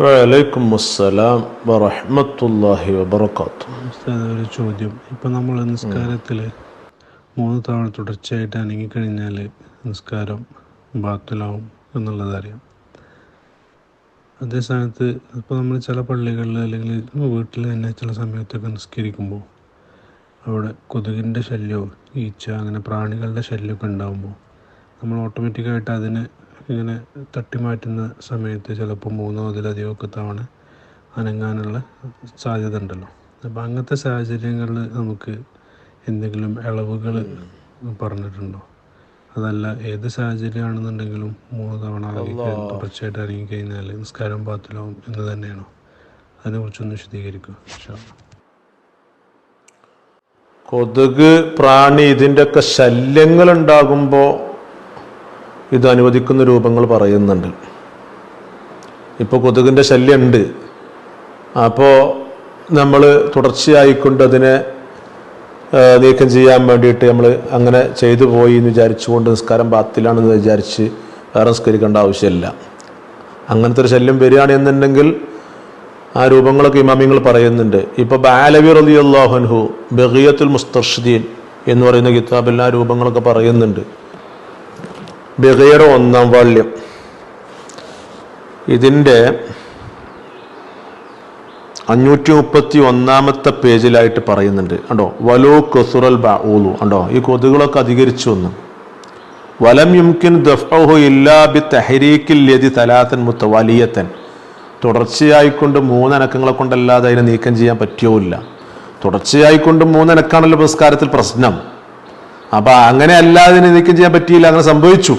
വലൈക്കും അസ്സലാം വറഹ്മത്തുള്ളാഹി വബറകാത്തു ഉസ്താദ് ഒരു ചോദ്യം. ഇപ്പം നമ്മൾ നിസ്കാരത്തിൽ മൂന്ന് തവണ തുടർച്ചയായിട്ട് അനങ്ങിക്കഴിഞ്ഞാൽ നിസ്കാരം ബാത്തിലാവും എന്നുള്ളത് അറിയാം. അതേ സമയത്ത് ഇപ്പോൾ നമ്മൾ ചില പള്ളികളിൽ അല്ലെങ്കിൽ വീട്ടിൽ തന്നെ ചില സമയത്തൊക്കെ നിസ്കരിക്കുമ്പോൾ അവിടെ കൊതുകിന്റെ ശല്യമോ ഈച്ച അങ്ങനെ പ്രാണികളുടെ ശല്യമൊക്കെ ഉണ്ടാകുമ്പോൾ നമ്മൾ ഓട്ടോമാറ്റിക്കായിട്ട് അതിനെ ഇങ്ങനെ തട്ടി മാറ്റുന്ന സമയത്ത് ചിലപ്പോൾ മൂന്നോ അതിലധികമൊക്കെ തവണ അനങ്ങാനുള്ള സാധ്യത ഉണ്ടല്ലോ. അപ്പോൾ അങ്ങനത്തെ സാഹചര്യങ്ങളിൽ നമുക്ക് എന്തെങ്കിലും ഇളവുകൾ പറഞ്ഞിട്ടുണ്ടോ? അതല്ല ഏത് സാഹചര്യമാണെന്നുണ്ടെങ്കിലും മൂന്ന് തവണ തുടർച്ചയായിട്ട് ഇറങ്ങി കഴിഞ്ഞാൽ നിസ്കാരം പാത്തിലാവും എന്ന് തന്നെയാണോ? അതിനെക്കുറിച്ചൊന്ന് വിശദീകരിക്കുക. കൊതുക് പ്രാണി ഇതിന്റെയൊക്കെ ശല്യങ്ങൾ ഉണ്ടാകുമ്പോൾ ഇത് അനുവദിക്കുന്ന രൂപങ്ങൾ പറയുന്നുണ്ട്. ഇപ്പോൾ കൊതുകിന്റെ ശല്യമുണ്ട് അപ്പോൾ നമ്മൾ തുടർച്ചയായിക്കൊണ്ട് അതിനെ നീക്കം ചെയ്യാൻ വേണ്ടിയിട്ട് നമ്മൾ അങ്ങനെ ചെയ്തു പോയി എന്ന് വിചാരിച്ചുകൊണ്ട് നിസ്കാരം ബാത്തിലാണെന്ന് വിചാരിച്ച് വേറെ നിസ്കരിക്കേണ്ട ആവശ്യമില്ല. അങ്ങനത്തെ ഒരു ശല്യം വരികയാണെന്നുണ്ടെങ്കിൽ ആ രൂപങ്ങളൊക്കെ ഇമാമിങ്ങൾ പറയുന്നുണ്ട്. ഇപ്പോൾ ബാലവി റലി അള്ളാഹുൻഹു ബഹിയത്തുൽ മുസ്തർഷിദീൻ എന്ന് പറയുന്ന കിതാബിൽ ആ രൂപങ്ങളൊക്കെ പറയുന്നുണ്ട്. ബഹിയുടെ ഒന്നാം വാള്യം ഇതിന്റെ അഞ്ഞൂറ്റി മുപ്പത്തി ഒന്നാമത്തെ പേജിലായിട്ട് പറയുന്നുണ്ട്. കണ്ടോ? വലോ കൊസുറൽ ബഊലു. കണ്ടോ? ഈ കൊതുകുകളൊക്കെ അധികരിച്ചു വന്നു വലം യുംകിൻ ദഫ്ഹു ഇല്ലാ ബി തഹരീക്കിൽ യദി തലാത്തൻ മുത്തവലിയത്തൻ. തുടർച്ചയായിക്കൊണ്ട് മൂന്നനക്കങ്ങളെ കൊണ്ടല്ലാതെ അതിനെ നീക്കം ചെയ്യാൻ പറ്റുകയില്ല. തുടർച്ചയായിക്കൊണ്ട് മൂന്നനക്കാണല്ലോ പുരസ്കാരത്തിൽ പ്രശ്നം. അപ്പം അങ്ങനെ അല്ലാതെ നീക്കം ചെയ്യാൻ പറ്റിയില്ല. അങ്ങനെ സംഭവിച്ചു.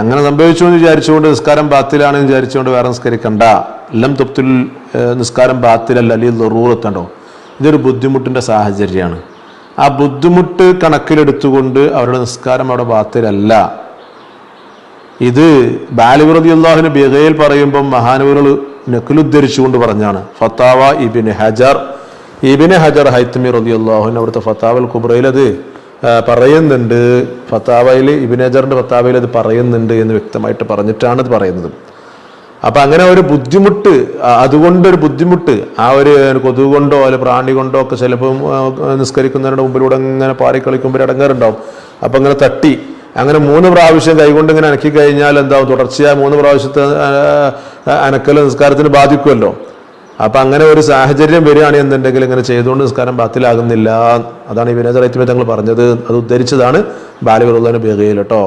അങ്ങനെ സംഭവിച്ചു എന്ന് വിചാരിച്ചുകൊണ്ട് നിസ്കാരം ബാത്തിലാണെന്ന് വിചാരിച്ചുകൊണ്ട് വേറെ നിസ്കരിക്കണ്ട. എല്ലാം തൊപ്തിൽ നിസ്കാരം ബാത്തിലല്ല അല്ലെങ്കിൽ തൊറൂറത്തണ്ടോ ഇതൊരു ബുദ്ധിമുട്ടിന്റെ സാഹചര്യമാണ്. ആ ബുദ്ധിമുട്ട് കണക്കിലെടുത്തുകൊണ്ട് അവരുടെ നിസ്കാരം അവിടെ ബാത്തിലല്ല. ഇത് ബാലിവ്രതി അള്ളാഹുന് ബിഗയിൽ പറയുമ്പം മഹാനവറുകൾ നക്കിലുദ്ധരിച്ചുകൊണ്ട് പറഞ്ഞാണ്. ഫത്താവ ഇബിൻ ഹജർ ഇബിൻ ഹജർ ഹൈത്തമി റതി അള്ളാഹുവിന് അവിടുത്തെ ഫത്താവൽ ആ, പറയുന്നുണ്ട്. ഫത്താവയിൽ ഇബിനേജറിന്റെ ഫത്താവയിൽ അത് പറയുന്നുണ്ട് എന്ന് വ്യക്തമായിട്ട് പറഞ്ഞിട്ടാണ് അത് പറയുന്നത്. അപ്പം അങ്ങനെ ഒരു ബുദ്ധിമുട്ട് അതുകൊണ്ടൊരു ബുദ്ധിമുട്ട് ആ ഒരു കൊതുക് കൊണ്ടോ പ്രാണി കൊണ്ടോ ഒക്കെ ചിലപ്പം നിസ്കരിക്കുന്നവരുടെ മുമ്പിലൂടെ അങ്ങനെ പാറിക്കളിക്കുമ്പോൾ ഇടങ്ങാറുണ്ടാവും. അപ്പം അങ്ങനെ തട്ടി അങ്ങനെ മൂന്ന് പ്രാവശ്യം കൈകൊണ്ട് ഇങ്ങനെ അനക്കി കഴിഞ്ഞാൽ എന്താവും? തുടർച്ചയായ മൂന്ന് പ്രാവശ്യത്തെ അനക്കൽ നിസ്കാരത്തിന് ബാധിക്കുമല്ലോ. അപ്പൊ അങ്ങനെ ഒരു സാഹചര്യം വരികയാണ് എന്നുണ്ടെങ്കിൽ ഇങ്ങനെ ചെയ്തുകൊണ്ട് നിസ്കാരം ബാത്തിലാകുന്നില്ല. അതാണ് ഈ വിനോദ തങ്ങൾ പറഞ്ഞത്. അത് ഉദ്ധരിച്ചതാണ് ബാലികളുള്ള ബേഗയിൽ കേട്ടോ